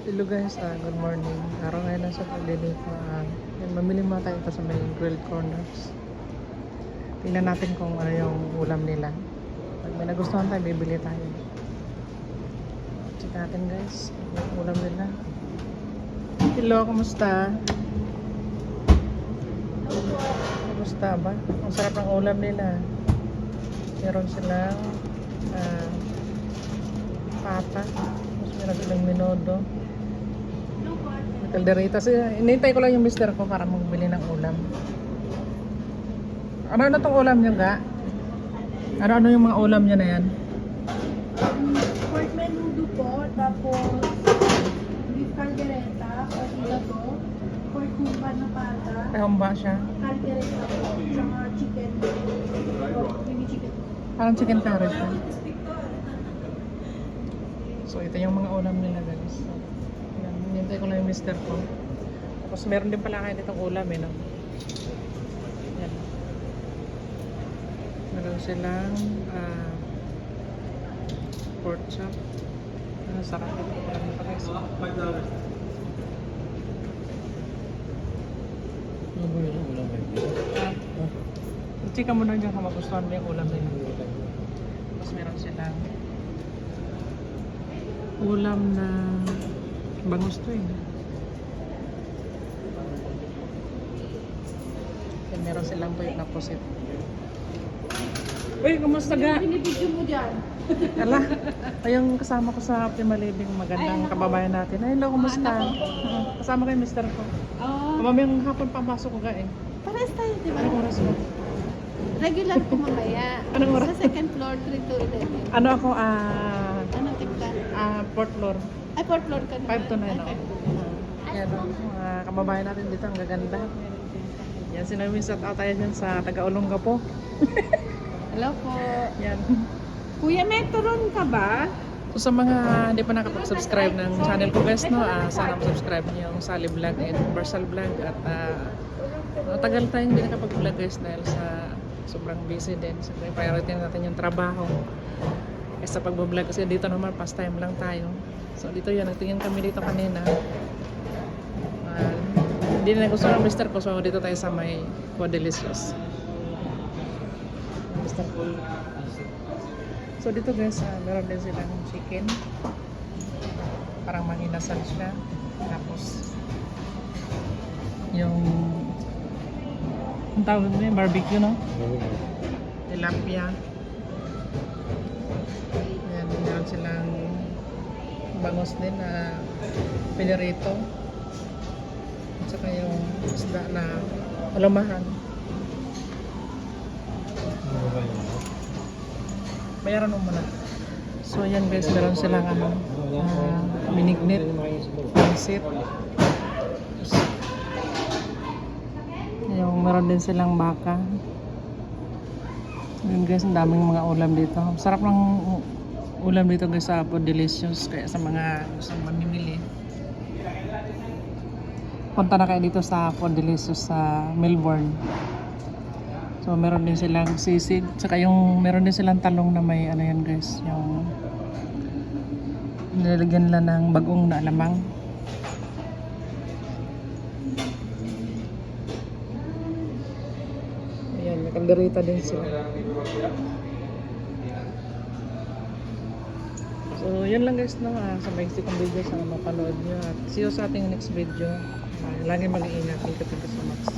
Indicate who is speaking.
Speaker 1: Hello guys, ah, good morning. Araw ngayon na sa paglilipa. Uh, mamili muna tayo ito sa may grilled corners. Tingnan natin kung ano yung ulam nila. Pag may nagustuhan tayo, bibili tayo. Check natin guys, yung ulam nila. Hello, kumusta? Kumusta ba? Ang sarap ng ulam nila. Meron silang ah, pata. Tapos meron silang minodo. Calderita. So, inintay ko lang yung mister ko para magbili ng ulam. Ano na tong ulam niyo, ga? Ano ano yung mga ulam niya na yan?
Speaker 2: Pork menudo po, tapos beef caldereta, pork gato, pork humba na pata,
Speaker 1: Kahamba siya.
Speaker 2: caldereta po, tsaka chicken, mini chicken.
Speaker 1: Parang chicken curry siya. So, ito yung mga ulam nila, guys. Ko lang yung mister ko. Tapos, meron din pala kayo ditong ulam, eh, no? Yan. Meron silang ah, pork chop. Ano, sarap ito. Ulam nito, guys. Ah, Chika mo na dyan kung magustuhan mo yung ulam nila. Tapos meron silang ulam na bangus to eh. Then meron silang tuyot na pusit. Uy, kumusta ga?
Speaker 2: Binibidyo mo dyan.
Speaker 1: Ala, ay yung kasama ko sa Pimalibing magandang kababayan natin. Ay, hello, kumusta? Oo, Kasama ko yung mister ko.
Speaker 2: Oh,
Speaker 1: Mamayang hapon papasok ko ga eh.
Speaker 2: pares tayo, di ba?
Speaker 1: Anong oras mo?
Speaker 2: Regular ko mamaya.
Speaker 1: Anong oras?
Speaker 2: Sa second floor, 3 to 11.
Speaker 1: Ano ako, ah,
Speaker 2: Anong tip ka?
Speaker 1: ah, fourth floor.
Speaker 2: Ay, fourth floor ka na.
Speaker 1: 5 to 9
Speaker 2: Ay,
Speaker 1: ako.
Speaker 2: five.
Speaker 1: Yan, oh, mga kababayan natin dito, ang gaganda. Yan, sinawin shout out tayo dyan sa taga-Olongga po.
Speaker 2: Hello po.
Speaker 1: Yan.
Speaker 2: Kuya, may turon ka ba?
Speaker 1: So sa mga hindi pa nakapag-subscribe ng channel ko guys, no, ah, sana subscribe niyo yung Sally Vlog and Versal Vlog at ah, matagal tayong hindi nakapag-vlog guys dahil sa sobrang busy din. So priority natin yung trabaho. Eh sa pag-vlog kasi dito naman past time lang tayo. So dito yan, nagtingin kami dito kanina. Hindi na gusto ng mister ko so dito tayo sa may Quadelicious. Mister ko. So dito guys, ah, meron din silang chicken. Parang manginasal siya. Tapos yung ang tawag mo yun, barbecue no? Tilapia. Bangos din na pinirito. At saka yung isda na alamahan. Bayaran mo muna. So yan guys, meron silang ano, uh, minignit, pansit. Yung meron din silang baka. Yun guys, ang daming mga ulam dito. Sarap ng ulam dito guys sa Food Delicious. Kaya sa mga gustong mamimili. Punta na kayo dito sa Food Delicious sa Melbourne. So meron din silang sisig, saka yung meron din silang talong na may ano yan guys, yung nilalagyan nila ng bagong na alamang. Ayan, may kalderita din sila. So, yun lang guys, no? Ah, sa maiksi kong video, sana mapanood nyo. At see you sa ating next video. Ah, lagi mag-iingat. Thank you so much.